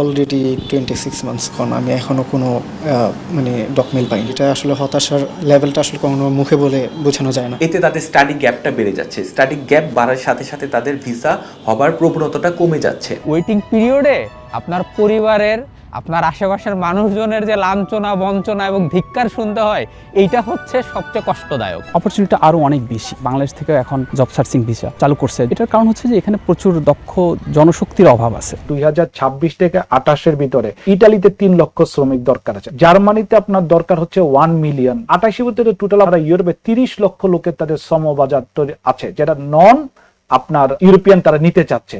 Already twenty six months কন আমি এখনও কোনো মানে ডকমেল পাইনি। এটা আসলে হতাশার লেভেলটা আসলে কোনো মুখে বলে বোঝানো যায় না। এতে তাদের স্টাডি গ্যাপটা বেড়ে যাচ্ছে। স্টাডি গ্যাপ বাড়ার সাথে সাথে তাদের ভিসা হবার প্রবণতাটা কমে যাচ্ছে। ওয়েটিং পিরিয়ডে আপনার পরিবারের আপনার আশেপাশের মানুষজনের যে লাঞ্ছনা বঞ্চনা এবং ধিক্কার শুনতে হয় এইটা হচ্ছে সবচেয়ে কষ্টদায়ক। অপরচুনিটি আরও অনেক বেশি। বাংলাদেশ থেকে এখন জব সার্চিং ভিসা চালু করছে। এটার কারণ হচ্ছে যে এখানে প্রচুর দক্ষ জনশক্তির অভাব আছে। দুই থেকে আঠাশের ভিতরে ইটালিতে তিন লক্ষ শ্রমিক দরকার আছে। জার্মানিতে আপনার দরকার হচ্ছে ওয়ান মিলিয়ন আঠাশি ভিতরে টোটাল আমরা ইউরোপে তিরিশ লক্ষ লোকের তাদের শ্রমবাজার আছে যেটা নন আপনার ইউরোপিয়ান তারা নিতে চাচ্ছে।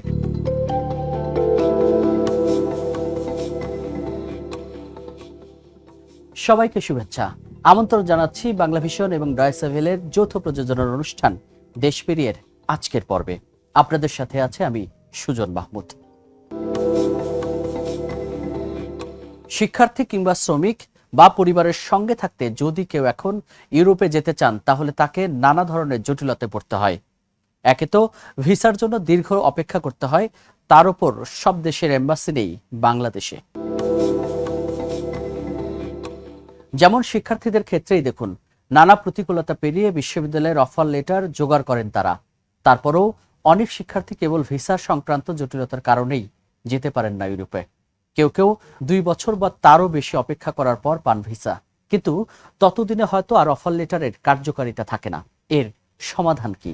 সবাইকে শুভেচ্ছা। আমন্ত্রণ জানাচ্ছি বাংলা ভিশন এবং ডয়সেভেলের যৌথ প্রযোজনার অনুষ্ঠান দেশপেরিয়ের আজকের পর্বে। আপনাদের সাথে আছে আমি সুজন মাহমুদ। শিক্ষার্থী কিংবা শ্রমিক বা পরিবারের সঙ্গে থাকতে যদি কেউ এখন ইউরোপে যেতে চান, তাহলে তাকে নানা ধরনের জটিলতায় পড়তে হয়। একে তো ভিসার জন্য দীর্ঘ অপেক্ষা করতে হয়, তার উপর সব দেশের এম্বাসি নেই বাংলাদেশে। যেমন শিক্ষার্থীদের ক্ষেত্রেই দেখুন, নানা প্রতিকূলতা পেরিয়ে বিশ্ববিদ্যালয়ের অফার লেটার জোগাড় করেন তারা। তারপরেও অনেক শিক্ষার্থী কেবল ভিসা সংক্রান্ত জটিলতার কারণেই যেতে পারেন না ইউরোপে। কেউ কেউ দুই বছর বা তারও বেশি অপেক্ষা করার পর পান ভিসা। কিন্তু ততদিনে হয়তো আর অফার লেটারের কার্যকারিতা থাকে না। এর সমাধান কি?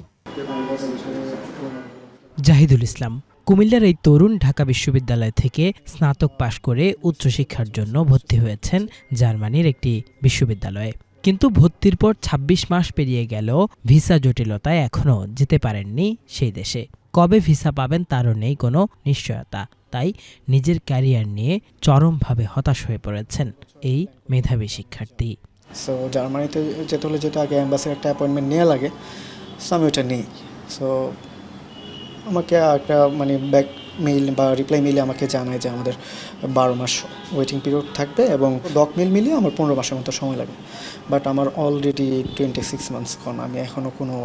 জাহিদুল ইসলাম কুমিল্লার এই তরুণ ঢাকা বিশ্ববিদ্যালয় থেকে স্নাতক পাশ করে উচ্চশিক্ষার জন্য ভর্তি হয়েছেন জার্মানির একটি বিশ্ববিদ্যালয়ে। কিন্তু ভর্তির পর ২৬ মাস পেরিয়ে গেল ভিসা জটিলতায় এখনও যেতে পারেননি সেই দেশে। কবে ভিসা পাবেন তারও নেই কোনো নিশ্চয়তা। তাই নিজের ক্যারিয়ার নিয়ে চরমভাবে হতাশ হয়ে পড়েছেন এই মেধাবী শিক্ষার্থী। সো জার্মানিতে যেতে হলে যেটা আগে অ্যাম্বাসির একটা অ্যাপয়েন্টমেন্ট নেওয়া লাগে সো আমি ওটা নেই। সো আমাকে একটা মানে ব্যাক মেইল বা রিপ্লাই মেইলে আমাকে জানায় যে আমাদের বারো মাস ওয়েটিং পিরিয়ড থাকবে এবং ডক মেল মিলিয়ে আমার পনেরো মাসের মতো সময় লাগবে। বাট আমার অলরেডি টোয়েন্টি সিক্স মান্থস কন আমি এখনও কোনো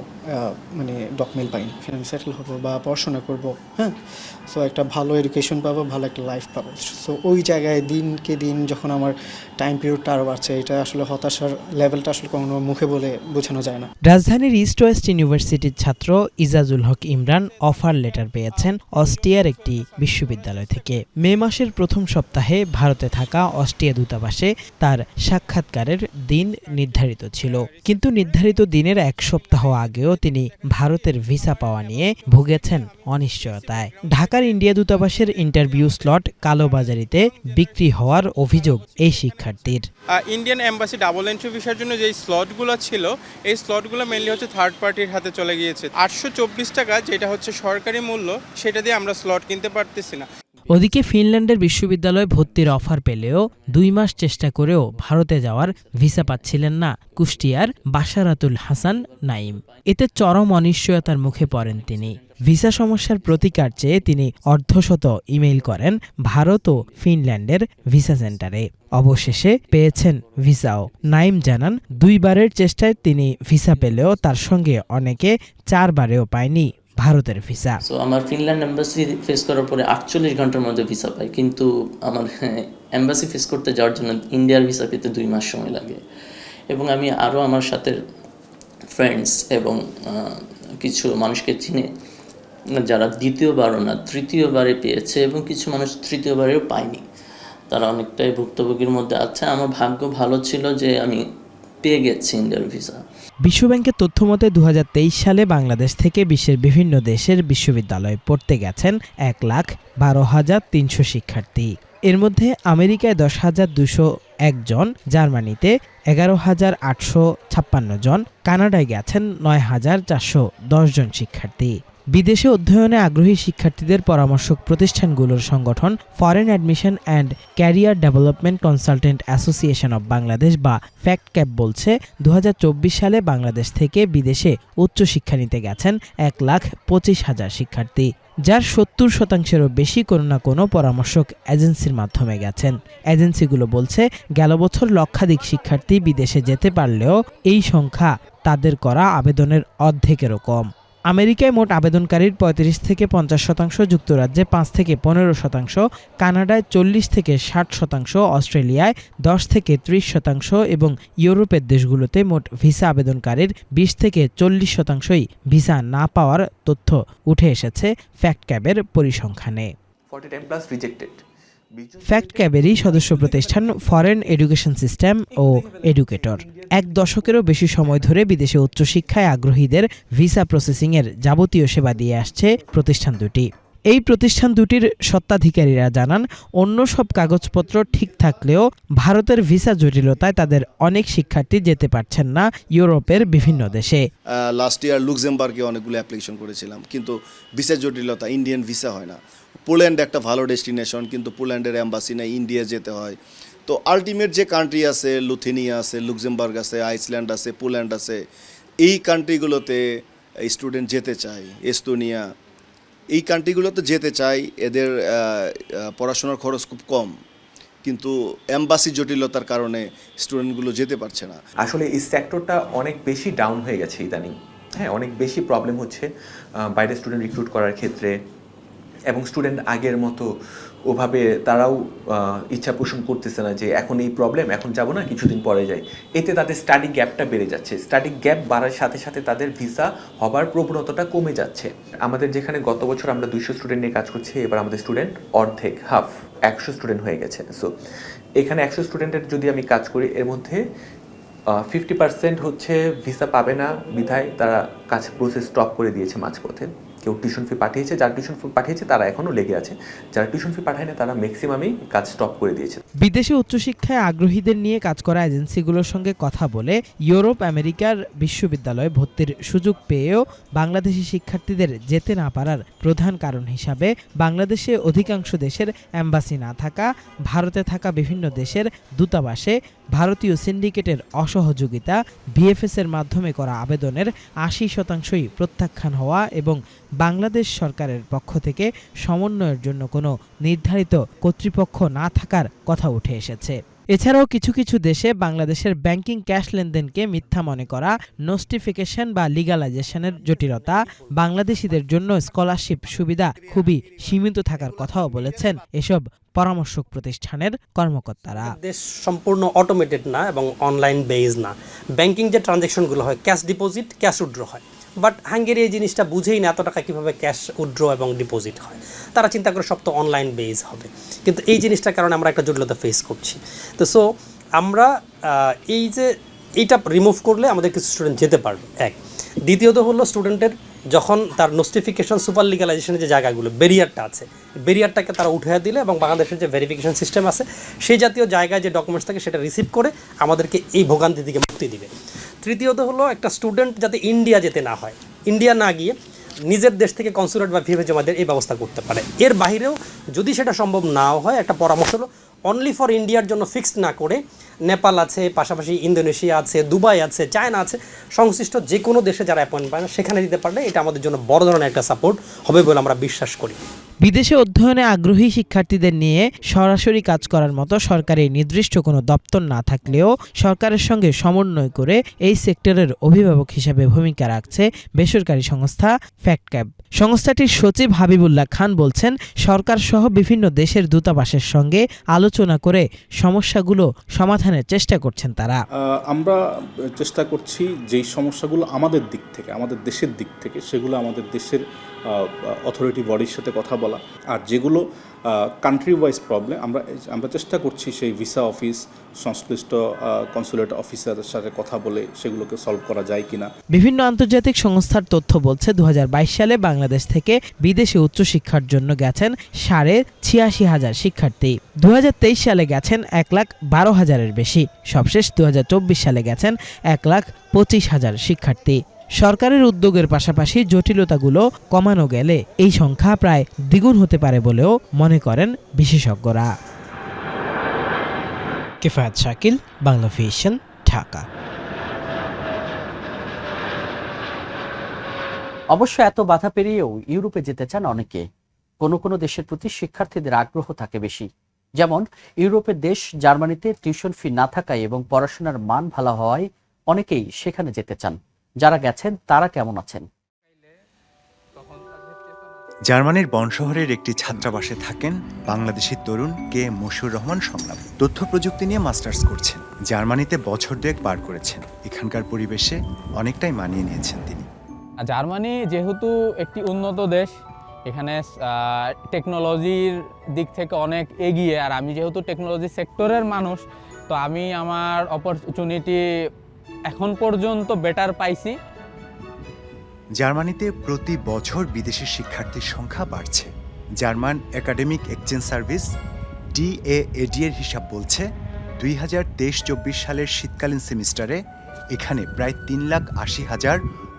মানে ডক মেল পাইনি। আমি সেটেল হব বা পড়াশোনা করব হ্যাঁ? সো একটা ভালো এডুকেশন পাবো, ভালো একটা লাইফ পাবো। সো ওই জায়গায় দিনকে দিন যখন আমার টাইম পিরিয়ডটা আরও বাড়ছে, এটা আসলে হতাশার লেভেলটা আসলে কোনো মুখে বলে বোঝানো যায় না। রাজধানীর ইস্ট ওয়েস্ট ইউনিভার্সিটির ছাত্র ইজাজুল হক ইমরান অফার লেটার পেয়েছেন অস্ট্রিয়ার একটি বিশ্ববিদ্যালয় থেকে। মে মাসের প্রথম সপ্তাহে ভারতে থাকা অস্ট্রিয়া দূতাবাসে তার সাক্ষাৎকারের দিন নির্ধারিত ছিল। কিন্তু নির্ধারিত দিনের এক সপ্তাহ আগেও তিনি ভারতের ভিসা পাওয়া নিয়ে ভুগেছেন অনিশ্চয়তায়। ঢাকার ইন্ডিয়া দূতাবাসের ইন্টারভিউ স্লট কালোবাজারিতে বিক্রি হওয়ার অভিযোগ এই শিক্ষার্থীর। ইন্ডিয়ান এম্বাসি ডাবল এন্ট্রি ভিসার জন্য যেই স্লটগুলো ছিল, এই স্লটগুলো মেনলি হচ্ছে থার্ড পার্টির হাতে চলে গিয়েছে। আটশো চব্বিশ টাকা যেটা হচ্ছে সরকারি মূল্য, সেটা দিয়ে আমরা স্লট কিনতে পারতেছি না। ওদিকে ফিনল্যান্ডের বিশ্ববিদ্যালয়ে ভর্তির অফার পেলেও দুই মাস চেষ্টা করেও ভারতে যাওয়ার ভিসা পাচ্ছিলেন না কুষ্টিয়ার বাশারাতুল হাসান নাইম। এতে চরম অনিশ্চয়তার মুখে পড়েন তিনি। ভিসা সমস্যার প্রতিকার চেয়ে তিনি অর্ধশত ইমেইল করেন ভারত ও ফিনল্যান্ডের ভিসা সেন্টারে। অবশেষে পেয়েছেন ভিসাও। নাইম জানান, দুইবারের চেষ্টায় তিনি ভিসা পেলেও তার সঙ্গে অনেকে চারবারেও পায়নি। ভারতের ভিসা সো আমার ফিনল্যান্ড এম্বাসি ফেস করার পরে আটচল্লিশ ঘণ্টার মধ্যে ভিসা পাই। কিন্তু আমার এম্বাসি ফেস করতে যাওয়ার জন্য ইন্ডিয়ার ভিসা পেতে দুই মাস সময় লাগে। এবং আমি আরও আমার সাথে ফ্রেন্ডস এবং কিছু মানুষকে চিনে, যারা দ্বিতীয়বারও না, তৃতীয়বারে পেয়েছে এবং কিছু মানুষ তৃতীয়বারেও পায়নি। তারা অনেকটাই ভুক্তভোগীর মধ্যে আছে। আমার ভাগ্য ভালো ছিল যে আমি পেয়ে গেছি ইন্ডিয়ার ভিসা বিশ্বব্যাংকের তথ্য মতে দু হাজার তেইশ সালে বাংলাদেশ থেকে বিশ্বের বিভিন্ন দেশের বিশ্ববিদ্যালয়ে পড়তে গেছেন এক লাখ বারো হাজার তিনশো শিক্ষার্থী। এর মধ্যে আমেরিকায় দশ হাজার দুশো একজন জার্মানিতে এগারো হাজার আটশো ছাপ্পান্ন জন, কানাডায় গেছেন নয় হাজার চারশো দশ জন শিক্ষার্থী। বিদেশে অধ্যয়নে আগ্রহী শিক্ষার্থীদের পরামর্শক প্রতিষ্ঠানগুলোর সংগঠন foreign admission and career development consultant association of Bangladesh বা ফ্যাক্ট ক্যাপ বলছে দু হাজার চব্বিশ সালে বাংলাদেশ থেকে বিদেশে উচ্চশিক্ষা নিতে গেছেন এক লাখ পঁচিশ হাজার শিক্ষার্থী, যার সত্তর শতাংশেরও বেশি কোনো না কোনো পরামর্শক এজেন্সির মাধ্যমে গেছেন। এজেন্সিগুলো বলছে, গেল বছর লক্ষাধিক শিক্ষার্থী বিদেশে যেতে পারলেও এই সংখ্যা তাদের করা আবেদনের অর্ধেকেরও কম। আমেরিকায় মোট আবেদনকারীর পঁয়ত্রিশ থেকে পঞ্চাশ শতাংশ, যুক্তরাজ্যে পাঁচ থেকে পনেরো শতাংশ, কানাডায় চল্লিশ থেকে ষাট শতাংশ, অস্ট্রেলিয়ায় দশ থেকে ত্রিশ শতাংশ এবং ইউরোপের দেশগুলোতে মোট ভিসা আবেদনকারীর বিশ থেকে চল্লিশ শতাংশই ভিসা না পাওয়ার তথ্য উঠে এসেছে ফ্যাক্ট ক্যাবের পরিসংখ্যানে। ফ্যাক্ট ক্যাবেরই সদস্য প্রতিষ্ঠান ফরেন এডুকেশন সিস্টেম ও এডুকেটর এক দশকেরও বেশি সময় ধরে বিদেশে উচ্চশিক্ষায় আগ্রহীদের ভিসা প্রসেসিংয়ের যাবতীয় সেবা দিয়ে আসছে প্রতিষ্ঠান দুটি। এই প্রতিষ্ঠান দুটির সত্ত্বাধিকারীরা জানান, অন্য সব কাগজপত্র ঠিক থাকলেও ভারতের ভিসা জটিলতায় তাদের অনেক শিক্ষার্থী যেতে পারছেন না ইউরোপের বিভিন্ন দেশে। লাস্ট ইয়ার লুক্সেমবার্গে অনেকগুলো অ্যাপ্লিকেশন করেছিলাম, কিন্তু ভিসা জটিলতা ইন্ডিয়ান ভিসা হয় না। পোল্যান্ড একটা ভালো ডেস্টিনেশন, কিন্তু পোল্যান্ডের অ্যাম্বাসি নেই, ইন্ডিয়া যেতে হয়। তো আলটিমেট যে কান্ট্রি আছে, লুথিনিয়া আছে, লুক্সেমবার্গ আছে, আইসল্যান্ড আছে, পোল্যান্ড আছে, এই কান্ট্রিগুলোতে স্টুডেন্ট যেতে চায়, এস্তোনিয়া, এই কান্ট্রিগুলোতে যেতে চাই এদের পড়াশোনার খরচ খুব কম। কিন্তু অ্যাম্বাসি জটিলতার কারণে স্টুডেন্টগুলো যেতে পারছে না। আসলে এই সেক্টরটা অনেক বেশি ডাউন হয়ে গেছে ইদানিং। হ্যাঁ অনেক বেশি প্রবলেম হচ্ছে বাইরে স্টুডেন্ট রিক্রুট করার ক্ষেত্রে। এবং স্টুডেন্ট আগের মতো ওভাবে তারাও ইচ্ছা পোষণ করতেছে না যে এখন এই প্রবলেম এখন যাব না, কিছুদিন পরে যাই। এতে তাদের স্টাডি গ্যাপটা বেড়ে যাচ্ছে। স্টাডি গ্যাপ বাড়ার সাথে সাথে তাদের ভিসা হবার প্রবণতাটা কমে যাচ্ছে। আমাদের যেখানে গত বছর আমরা দুইশো স্টুডেন্ট নিয়ে কাজ করছি, এবার আমাদের স্টুডেন্ট অর্ধেক হাফ একশো স্টুডেন্ট হয়ে গেছে। সো এখানে একশো স্টুডেন্টের যদি আমি কাজ করি, এর মধ্যে ফিফটি পার্সেন্ট হচ্ছে ভিসা পাবে না, বিধায় তারা কাজ প্রসেস স্টপ করে দিয়েছে মাঝপথে। কেউ টিউশন ফি পাঠিয়েছে, যারা টিউশন ফি পাঠিয়েছে, তারা এখনও লেগে আছে। যারা টিউশন ফি পাঠায় না তারা ম্যাক্সিমামই কাজ স্টপ করে দিয়েছে। বিদেশে উচ্চশিক্ষায় আগ্রহীদের নিয়ে কাজ করা এজেন্সিগুলোর সঙ্গে কথা বলে ইউরোপ, আমেরিকার বিশ্ববিদ্যালয়ে ভর্তির সুযোগ পেয়েও বাংলাদেশি শিক্ষার্থীদের যেতে না পারার প্রধান কারণ হিসাবে বাংলাদেশে অধিকাংশ দেশের অ্যাম্বাসি না থাকা, ভারতে থাকা বিভিন্ন দেশের দূতাবাসে ভারতীয় সিন্ডিকেটের অসহযোগিতা ভিএফএসের মাধ্যমে করা আবেদনের আশি শতাংশই প্রত্যাখ্যান হওয়া এবং বাংলাদেশ সরকারের পক্ষ থেকে সমন্বয়ের জন্য কোনো নির্ধারিত কর্তৃপক্ষ না থাকার কথা উঠে এসেছে। এছাড়াও কিছু কিছু দেশে বাংলাদেশের ব্যাংকিং ক্যাশ লেনদেনকে মিথ্যা মনে করা, নোস্টিফিকেশন বা লিগালাইজেশনের জটিলতা, বাংলাদেশিদের জন্য স্কলারশিপ সুবিধা খুবই সীমিত থাকার কথাও বলেছেন এসব পরামর্শক প্রতিষ্ঠানের কর্মকর্তারা। দেশ সম্পূর্ণ অটোমেটেড না এবং অনলাইন বেজ না। ব্যাংকিং যে ট্রানজ্যাকশনগুলো হয় ক্যাশ ডিপোজিট ক্যাশ উইথড্র হয়। বাট হাঙ্গেরি এই জিনিসটা বুঝেই না এত টাকা কীভাবে ক্যাশ উইথড্র এবং ডিপোজিট হয়। তারা চিন্তা করে সব তো অনলাইন বেজ হবে। কিন্তু এই জিনিসটার কারণে আমরা একটা জটিলতা ফেস করছি। তো সো আমরা এই যে এইটা রিমুভ করলে আমাদের কিছু স্টুডেন্ট যেতে পারবে। এক, দ্বিতীয়ত হলো স্টুডেন্টের যখন তার নোস্টিফিকেশন সুপার লিগালাইজেশনের যে জায়গাগুলো ব্যারিয়ারটা আছে ব্যারিয়ারটাকে তারা উঠে দিলে এবং বাংলাদেশের যে ভেরিফিকেশন সিস্টেম আছে, সেই জাতীয় জায়গায় যে ডকুমেন্টস থাকে সেটা রিসিভ করে আমাদেরকে এই ভোগান্তি থেকে মুক্তি দিবে। তৃতীয়ত হলো একটা স্টুডেন্ট যাতে ইন্ডিয়া যেতে না হয়। ইন্ডিয়া না গিয়ে নিজের দেশ থেকে কনসুলেট বা ভিভে জমাদের এই ব্যবস্থা করতে পারে। এর বাইরেও যদি সেটা সম্ভব নাও হয়, একটা পরামর্শ হলো অনলি ফর ইন্ডিয়ার জন্য ফিক্সড না করে নেপাল আছে, পাশাপাশি ইন্দোনেশিয়া আছে, দুবাই আছে, চায়না আছে, সংশ্লিষ্ট যে কোনো দেশে যারা অ্যাপয়েন্ট পায় না, সেখানে দিতে পারলে এটা আমাদের জন্য বড় ধরনের একটা সাপোর্ট হবে বলে আমরা বিশ্বাস করি। বিদেশে অধ্যয়নে আগ্রহী শিক্ষার্থীদের নিয়ে সরাসরি কাজ করার মতো সরকারি নির্দিষ্ট কোনো দপ্তর না থাকলেও সরকারের সঙ্গে সমন্বয় করে এই সেক্টরের অভিভাবক হিসেবে ভূমিকা রাখছে বেসরকারি সংস্থা ফ্যাক্ট ফ্যাক্টক্যাব সংস্থাটির সচিব হাবিবুল্লাহ খান বলছেন সরকার সহ বিভিন্ন দেশের দূতাবাসের সঙ্গে আলোচনা করে সমস্যাগুলো সমাধানের চেষ্টা করছেন তারা। আমরা চেষ্টা করছি যেই সমস্যাগুলো আমাদের দিক থেকে, আমাদের দেশের দিক থেকে, সেগুলো আমাদের দেশের অথরিটি বডির সাথে কথা বলা। আর যেগুলো কান্ট্রি ওয়াইজ প্রবলেম আমরা আমরা চেষ্টা করছি সেই ভিসা অফিস সংশ্লিষ্ট কনসুলেট অফিসারের সাথে কথা বলে সেগুলোকে সলভ করা যায় কিনা। বিভিন্ন আন্তর্জাতিক সংস্থার তথ্য বলছে, দুহাজার বাইশ সালে বাংলাদেশ থেকে বিদেশে উচ্চশিক্ষার জন্য গেছেন সাড়ে ছিয়াশি হাজার শিক্ষার্থী। দু হাজার তেইশ সালে গেছেন এক লাখ বারো হাজারের বেশি। সবশেষ দুই হাজার চব্বিশ সালে গেছেন এক লাখ পঁচিশ হাজার শিক্ষার্থী। সরকারের উদ্যোগের পাশাপাশি জটিলতাগুলো কমানো গেলে এই সংখ্যা প্রায় দ্বিগুণ হতে পারে বলেও মনে করেন বিশেষজ্ঞরা। কেফায়াত শাকিল, বাংলা ভিশন, ঢাকা। অবশ্য এত বাধা পেরিয়েও ইউরোপে যেতে চান অনেকে। কোনো কোনো দেশের প্রতি শিক্ষার্থীদের আগ্রহ থাকে বেশি। যেমন, ইউরোপের দেশ জার্মানিতে টিউশন ফি না থাকায় এবং পড়াশোনার মান ভালো হওয়ায় অনেকেই সেখানে যেতে চান। যারা গেছেন তারা কেমন আছেন? জার্মানির বন শহরের একটি ছাত্রাবাসে থাকেন বাংলাদেশি তরুণ কে মশুর রহমান সংলাপ। তথ্য প্রযুক্তি নিয়ে মাস্টার্স করছেন। জার্মানিতে বছর দুয়েক পার করেছেন। এখানকার পরিবেশে অনেকটাই মানিয়ে নিয়েছেন তিনি। আর জার্মানি যেহেতু একটি উন্নত দেশ এখানে টেকনোলজির দিক থেকে অনেক এগিয়ে। আর আমি যেহেতু টেকনোলজি সেক্টরের মানুষ তো আমি আমার অপরচুনিটি এখন পর্যন্ত বেটার পাইছি। জার্মানিতে প্রতি বছর বিদেশি শিক্ষার্থীর সংখ্যা বাড়ছে। German academic exchange service DAAD এর হিসাব বলছে, দুই হাজার তেইশ চব্বিশ সালের শীতকালীন সেমিস্টারে এখানে প্রায় তিন লাখ আশি হাজার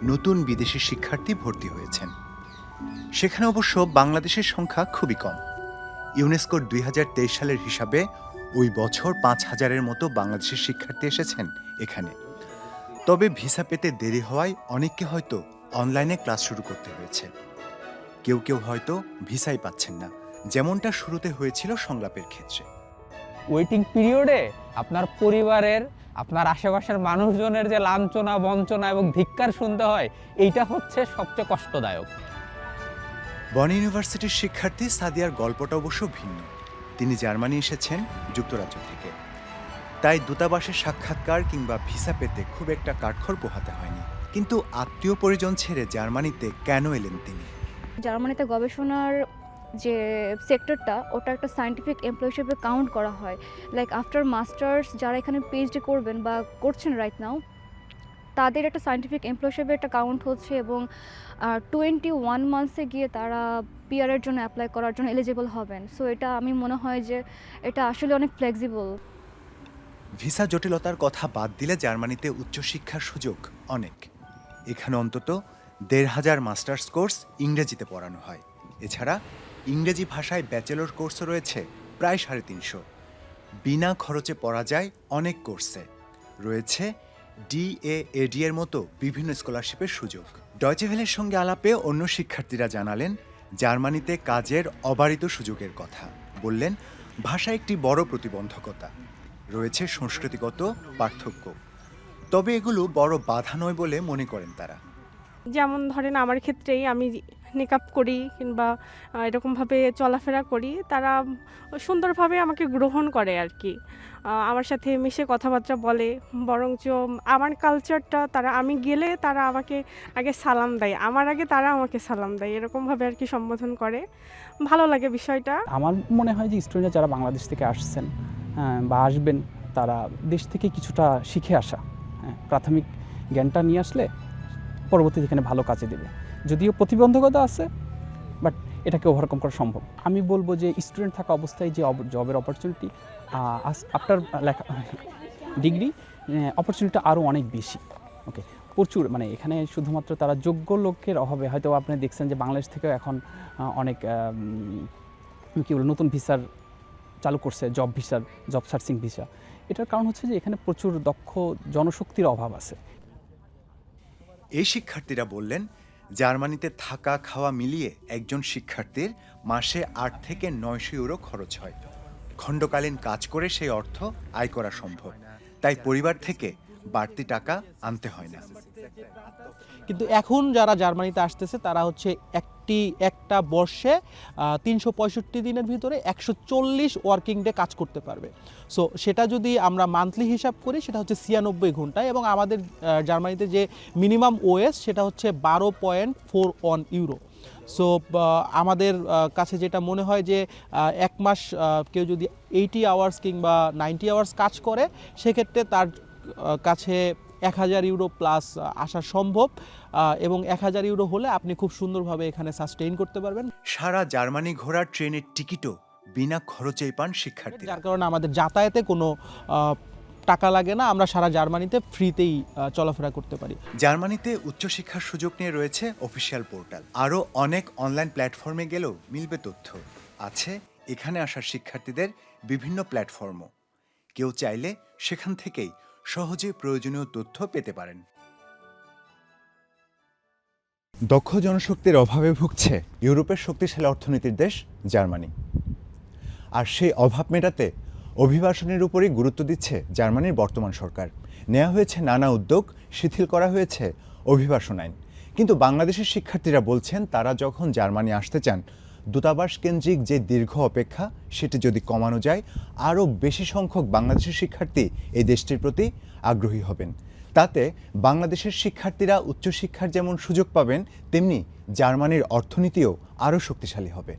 নতুন বিদেশি শিক্ষার্থী ভর্তি হয়েছেন। সেখানে অবশ্য বাংলাদেশের সংখ্যা খুবই কম। ইউনেস্কোর দুই হাজার তেইশ সালের হিসাবে ওই বছর পাঁচ হাজারের মতো বাংলাদেশের শিক্ষার্থী এসেছেন এখানে। তবে ভিসা পেতে দেরি হওয়ায় অনেককে হয়তো অনলাইনে ক্লাস শুরু করতে হয়েছে। কেউ কেউ হয়তো ভিসাই পাচ্ছেন না যেমনটা শুরুতে হয়েছিল সংলাপের ক্ষেত্রে। ওয়েটিং পিরিয়ডে আপনার পরিবারের আপনার আশেপাশের মানুষজনের যে লাঞ্ছনা বঞ্চনা এবং ধিক্কার শুনতে হয় এইটা হচ্ছে সবচেয়ে কষ্টদায়ক। বন ইউনিভার্সিটির শিক্ষার্থী সাদিয়ার গল্পটা অবশ্য ভিন্ন। তিনি জার্মানি এসেছেন যুক্তরাজ্য থেকে। তাই দূতাবাসের সাক্ষাৎকার কিংবা ভিসা পেতে খুব একটা কাঠখড় পোহাতে হয়নি। কিন্তু আত্মীয় পরিজন ছেড়ে জার্মানিতে কেন এলেন তিনি? জার্মানিতে গবেষণার যে সেক্টরটা, ওটা একটা সায়েন্টিফিক এমপ্লয় হিসেবে কাউন্ট করা হয়। লাইক আফটার মাস্টার্স যারা এখানে পিএইচডি করবেন বা করছেন রাইট নাও তাদের একটা সায়েন্টিফিক এমপ্লয় হিসেবে একটা কাউন্ট হচ্ছে এবং টোয়েন্টি ওয়ান মান্থসে গিয়ে তারা পিআরের জন্য অ্যাপ্লাই করার জন্য এলিজিবল হবেন। সো এটা আমি মনে হয় যে, এটা আসলে অনেক ফ্লেক্সিবল ভিসা জটিলতার কথা বাদ দিলে জার্মানিতে উচ্চশিক্ষার সুযোগ অনেক। এখানে অন্তত দেড় হাজার মাস্টার্স কোর্স ইংরেজিতে পড়ানো হয়। এছাড়া ইংরেজি ভাষায় ব্যাচেলর কোর্সও রয়েছে প্রায় সাড়ে তিনশো। বিনা খরচে পড়া যায় অনেক কোর্সে। রয়েছে ডিএএডি এর মতো বিভিন্ন স্কলারশিপের সুযোগ। ডয়চেভেলের সঙ্গে আলাপে অন্য শিক্ষার্থীরা জানালেন, জার্মানিতে কাজের অবারিত সুযোগের কথা। বললেন, ভাষা একটি বড় প্রতিবন্ধকতা। রয়েছে সংস্কৃতিগত পার্থক্য। তবে এগুলো বড় বাধা নয় বলে মনে করেন তারা। যেমন ধরেন আমার ক্ষেত্রেই আমি মেকআপ করি কিংবা এরকমভাবে চলাফেরা করি তারা সুন্দরভাবে আমাকে গ্রহণ করে আর কি। আমার সাথে মিশে কথাবার্তা বলে বরঞ্চ আমার কালচারটা তারা আমি গেলে তারা আমাকে আগে সালাম দেয় আমার আগে তারা আমাকে সালাম দেয় এরকমভাবে আর কি সম্বোধন করে। ভালো লাগে বিষয়টা। আমার মনে হয় যে স্টুডেন্টরা যারা বাংলাদেশ থেকে আসছেন বা আসবেন তারা দেশ থেকে কিছুটা শিখে আসা। হ্যাঁ, প্রাথমিক জ্ঞানটা নিয়ে আসলে পরবর্তীতে এখানে ভালো কাজে দেবে। যদিও প্রতিবন্ধকতা আছে বাট এটাকে ওভারকাম করা সম্ভব। আমি বলব যে স্টুডেন্ট থাকা অবস্থায় যে জবের অপরচুনিটি আফটার লেখা ডিগ্রি অপরচুনিটিটা আরও অনেক বেশি। ওকে প্রচুর মানে এখানে শুধুমাত্র তারা যোগ্য লোকের অভাবে হয়তো আপনি দেখছেন যে বাংলাদেশ থেকেও এখন অনেক কী বলব নতুন ভিসার চালু করছে জব ভিসার জব সার্চিং ভিসা এটার কারণ হচ্ছে যে এখানে প্রচুর দক্ষ জনশক্তির অভাব আছে। এই শিক্ষার্থীরা বললেন জার্মানিতে থাকা খাওয়া মিলিয়ে একজন শিক্ষার্থীর মাসে আট থেকে নয়শো ইউরো খরচ হয়। খণ্ডকালীন কাজ করে সেই অর্থ আয় করা সম্ভব। তাই পরিবার থেকে বাড়তি টাকা আনতে হয় না। কিন্তু এখন যারা জার্মানিতে আসতেছে তারা হচ্ছে একটি একটা বর্ষে তিনশো পঁয়ষট্টি দিনের ভিতরে একশো চল্লিশ ওয়ার্কিং ডে কাজ করতে পারবে। সো সেটা যদি আমরা মান্থলি হিসাব করি, সেটা হচ্ছে ছিয়ানব্বই ঘন্টায় এবং আমাদের জার্মানিতে যে মিনিমাম ওএস সেটা হচ্ছে বারো point four one euro so আমাদের কাছে যেটা মনে হয় যে এক মাস কেউ যদি এইটি আওয়ার্স কিংবা নাইনটি আওয়ার্স কাজ করে, সেক্ষেত্রে তার কাছে এক হাজার ইউরো প্লাস আসা সম্ভব এবং এক হাজার ইউরো হলে আপনি খুব সুন্দরভাবে এখানে সাস্টেইন করতে পারবেন। সারা জার্মানি ঘোরার ট্রেনের টিকিটও বিনা খরচেই পান শিক্ষার্থী যার কারণে আমাদের যাতায়াতে কোনো টাকা লাগে না আমরা সারা জার্মানিতে ফ্রিতেই চলাফেরা করতে পারি। জার্মানিতে উচ্চশিক্ষার সুযোগ নিয়ে রয়েছে অফিসিয়াল পোর্টাল আরও অনেক অনলাইন প্ল্যাটফর্মে গেলেও মিলবে তথ্য। আছে এখানে আসার শিক্ষার্থীদের বিভিন্ন প্ল্যাটফর্মও কেউ চাইলে সেখান থেকেই সহজে প্রয়োজনীয় তথ্য পেতে পারেন। দক্ষ জনশক্তির অভাবে ভুগছে ইউরোপের শক্তিশালী অর্থনীতির দেশ জার্মানি। আর সেই অভাব মেটাতে অভিবাসনের উপরই গুরুত্ব দিচ্ছে জার্মানির বর্তমান সরকার। নেওয়া হয়েছে নানা উদ্যোগ, শিথিল করা হয়েছে অভিবাসন আইন। কিন্তু বাংলাদেশের শিক্ষার্থীরা বলছেন, তারা যখন জার্মানি আসতে চান দূতাবাস কেন্দ্রিক যে দীর্ঘ অপেক্ষা সেটি যদি কমানো যায় আরও বেশি সংখ্যক বাংলাদেশের শিক্ষার্থী এই দেশটির প্রতি আগ্রহী হবেন। তাতে বাংলাদেশের শিক্ষার্থীরা উচ্চশিক্ষার যেমন সুযোগ পাবেন তেমনি জার্মানির অর্থনীতিও আরও শক্তিশালী হবে।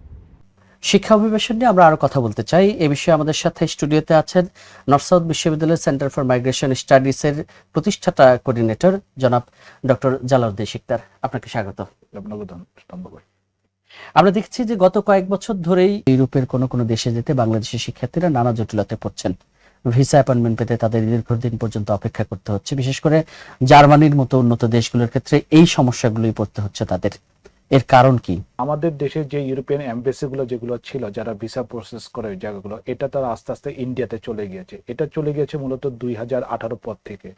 শিক্ষা অভিবেশন নিয়ে আমরা আরও কথা বলতে চাই। এ বিষয়ে আমাদের সাথে স্টুডিওতে আছেন নর্থ সাউথ বিশ্ববিদ্যালয়ের সেন্টার ফর মাইগ্রেশন স্টাডিজের প্রতিষ্ঠাতা কোঅর্ডিনেটর জনাব ডক্টর জালাউদ্দিন শিকদার। আপনাকে স্বাগত। আপনাকে ধন্যবাদ। আমরা দেখছি যে গত কয়েক বছর ধরেই ইউরোপের কোনো কোনো দেশে যেতে বাংলাদেশের শিক্ষার্থীরা নানা জটিলতায় পড়ছেন। ভিসা অ্যাপয়েন্টমেন্ট পেতে তাদের দীর্ঘদিন পর্যন্ত অপেক্ষা করতে হচ্ছে। বিশেষ করে জার্মানির মতো উন্নত দেশগুলোর ক্ষেত্রে এই সমস্যাগুলোই পড়তে হচ্ছে তাদের। এর কারণ কি? আমাদের দেশে যে ইউরোপিয়ান এম্বাসি গুলো যেগুলো ছিল, যারা ভিসা প্রসেস করে ওই জায়গাগুলো, এটা তারা আস্তে আস্তে ইন্ডিয়াতে চলে গিয়েছে। এটা চলে গিয়েছে মূলত দুই হাজার আঠারো পর থেকে।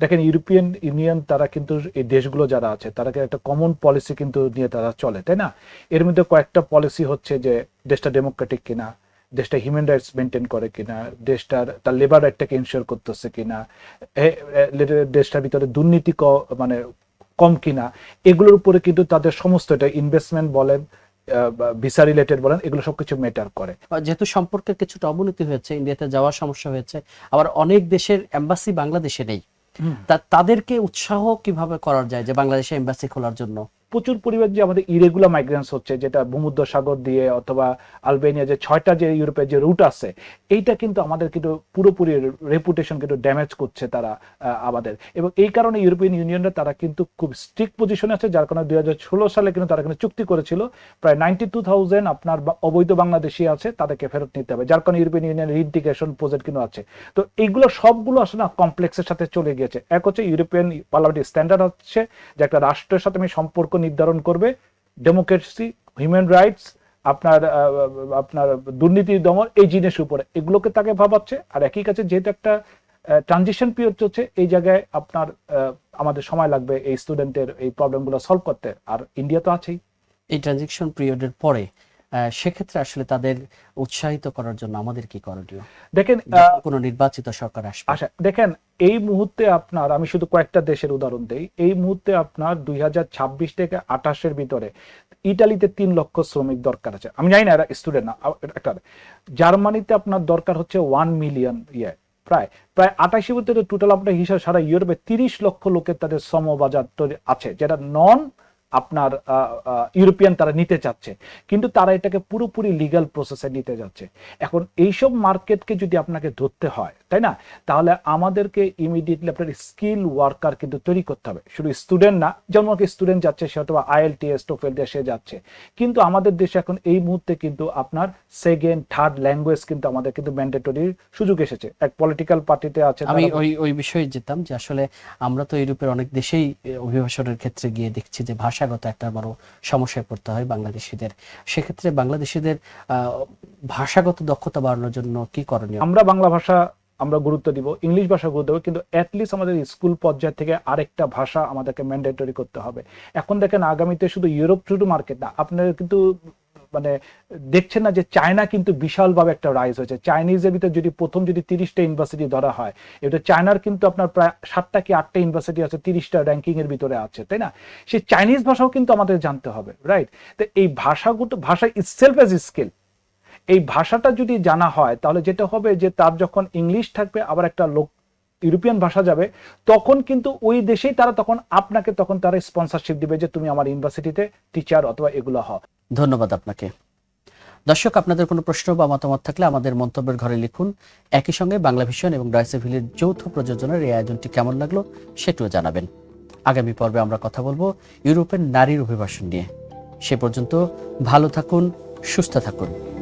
দেখেন ইউরোপিয়ান ইউনিয়ন তারা কিন্তু এই দেশগুলো যারা আছে তারা একটা কমন পলিসি কিন্তু নিয়ে তারা চলে, তাই না? এর মধ্যে কয়েকটা পলিসি হচ্ছে যে, দেশটা ডেমোক্রেটিক কিনা, দেশটা হিউম্যান রাইটস মেনটেন করে কিনা, দেশটার, তার লেবার রাইটটাকে ইনশিওর করতেছে কিনা দেশটার ভিতরে দুর্নীতি মানে কম কিনা এগুলোর উপরে কিন্তু তাদের সমস্ত এটা ইনভেস্টমেন্ট বলেন ভিসা রিলেটেড বলেন এগুলো সবকিছু ম্যাটার করে। যেহেতু সম্পর্কে কিছুটা অবনতি হয়েছে ইন্ডিয়াতে যাওয়ার সমস্যা হয়েছে আবার অনেক দেশের এম্বাসি বাংলাদেশে নেই। তাদেরকে উৎসাহ কীভাবে করা যায় যে বাংলাদেশে এম্বাসি খোলার জন্য? প্রচুর পরিমাণ যে আমাদের ইরেগুলার মাইগ্রেন্টস হচ্ছে, যেটা ভূমধ্য সাগর দিয়ে অথবা আলবেনিয়া, যে ছয়টা যে ইউরোপের যে রুট আছে, এইটা কিন্তু আমাদের কিন্তু পুরোপুরি রেপুটেশন কিন্তু ড্যামেজ করছে তারা আমাদের। এবং এই কারণে ইউরোপিয়ান ইউনিয়নরা তারা কিন্তু খুব স্ট্রিক্ট পজিশনে আছে, যার কারণে দুই হাজার ষোলো সালে কিন্তু তারা কিন্তু চুক্তি করেছিল, প্রায় নাইনটি টু থাউজেন্ড আপনার অবৈধ বাংলাদেশি আছে, তাদেরকে ফেরত নিতে হবে, যার কারণে ইউরোপিয়ান ইউনিয়ন ইন্টিগ্রেশন প্রজেক্ট কিন্তু আছে। তো এইগুলো সবগুলো আসলে কমপ্লেক্সের সাথে চলে গিয়েছে। এক হচ্ছে ইউরোপিয়ান পার্লামেন্টের স্ট্যান্ডার্ড হচ্ছে যে একটা রাষ্ট্রের সাথে আমি সম্পর্ক নির্ধারণ করবে। ডেমোক্রেসি হিউম্যান রাইটস আপনার আপনার দুর্নীতি দমন এই জিনিসের উপরে। এগুলোকে তাকে ভাবাচ্ছে। আর একই কাছে যেহেতু একটা ট্রানজিশন পিরিয়ড চলছে এই জায়গায় আপনার আমাদের সময় লাগবে এই স্টুডেন্টের এই প্রবলেমগুলো সলভ করতে। আর ইন্ডিয়া তো আছেই। এই ট্রানজিশন পিরিয়ডের পরে সেক্ষেত্রে আসলে তাদের উৎসাহিত করার জন্য আমাদের কি করণীয়? দেখেন কোনো নির্বাচিত সরকার আসবে। আচ্ছা দেখেন এই মুহূর্তে আপনার, আমি শুধু কয়েকটা দেশের উদাহরণ দেই, এই মুহূর্তে আপনার দুই থেকে আঠাশের ভিতরে ইটালিতে তিন লক্ষ শ্রমিক দরকার আছে। আমি জানি না এরা স্টুডেন্ট না একটা, জার্মানিতে আপনার দরকার হচ্ছে ওয়ান মিলিয়ন ইয়ে প্রায় প্রায় আঠাশি ভিতরে টোটাল আপনার হিসাব সারা ইউরোপে তিরিশ লক্ষ লোকের তাদের শ্রমবাজার বাজার আছে, যেটা নন আপনার ইউরোপিয়ান তারা নিতে চাচ্ছে। কিন্তু তারা এটাকে পুরোপুরি লিগ্যাল প্রসেসে নিতে যাচ্ছে। এখন এইসব মার্কেটকে যদি আপনাকে ধরতে হয় তাই না? তাহলে আমাদেরকে ইমিডিয়েটলি আপনার স্কিল ওয়ার্কার কিন্তু তৈরি করতে হবে। শুধু স্টুডেন্ট না যেমন স্টুডেন্ট যাচ্ছে সে হয়তো আইএল টিএস টোফেল দিয়ে সে যাচ্ছে। কিন্তু আমাদের দেশে এখন এই মুহূর্তে কিন্তু আপনার সেকেন্ড থার্ড ল্যাঙ্গুয়েজ কিন্তু আমাদের কিন্তু ম্যান্ডেটরির সুযোগ এসেছে। এক পলিটিক্যাল পার্টিতে আছে আমি ওই ওই বিষয়ে যেতাম যে আসলে আমরা তো ইউরোপের অনেক দেশেই অভিবাসনের ক্ষেত্রে গিয়ে দেখছি যে ভাষাগত একটা বড় সমস্যায় পড়তে হয় বাংলাদেশিদের। সেক্ষেত্রে বাংলাদেশিদের ভাষাগত দক্ষতা বাড়ানোর জন্য কি করণীয়? আমরা বাংলা ভাষা আমরা গুরুত্ব দিব, ইংলিশ ভাষা গুরুত্ব দেবো, কিন্তু অ্যাটলিস্ট আমাদের স্কুল পর্যায় থেকে আরেকটা ভাষা আমাদেরকে ম্যান্ডেটরি করতে হবে। এখন দেখেন আগামীতে শুধু ইউরোপ শুধু মার্কেট না আপনার কিন্তু মানে দেখছেন না যে চায়না কিন্তু বিশালভাবে একটা রাইজ হয়েছে। চাইনিজের ভিতরে যদি প্রথম যদি তিরিশটা ইউনিভার্সিটি ধরা হয় এটা চায়নার কিন্তু আপনার প্রায় সাতটা কি আটটা ইউনিভার্সিটি আছে, তিরিশটা র্যাঙ্কিং এর ভিতরে আছে, তাই না? সেই চাইনিজ ভাষাও কিন্তু আমাদের জানতে হবে রাইট তো এই ভাষাগুলো ভাষা ইটসেলফ এজ স্কিল এই ভাষাটা যদি জানা হয়, তাহলে যেটা হবে যে তার যখন ইংলিশ থাকবে, আবার একটা লোক ইউরোপিয়ান ভাষা যাবে, তখন কিন্তু ওই দেশেই তারা তখন আপনাকে তখন তারা স্পন্সরশিপ দিবে যে তুমি আমার ইউনিভার্সিটিতে টিচার অথবা এগুলো হও। ধন্যবাদ আপনাকে। দর্শক, আপনাদের কোনো প্রশ্ন বা মতামত থাকলে আমাদের মন্তব্যের ঘরে লিখুন। একই সঙ্গে বাংলা ভিশন এবং ডয়সেভিলের যৌথ প্রযোজনার এই আয়োজনটি কেমন লাগল সেটিও জানাবেন। আগামী পর্বে আমরা কথা বলব ইউরোপের নারীর অভিবাসন নিয়ে। সে পর্যন্ত ভালো থাকুন, সুস্থ থাকুন।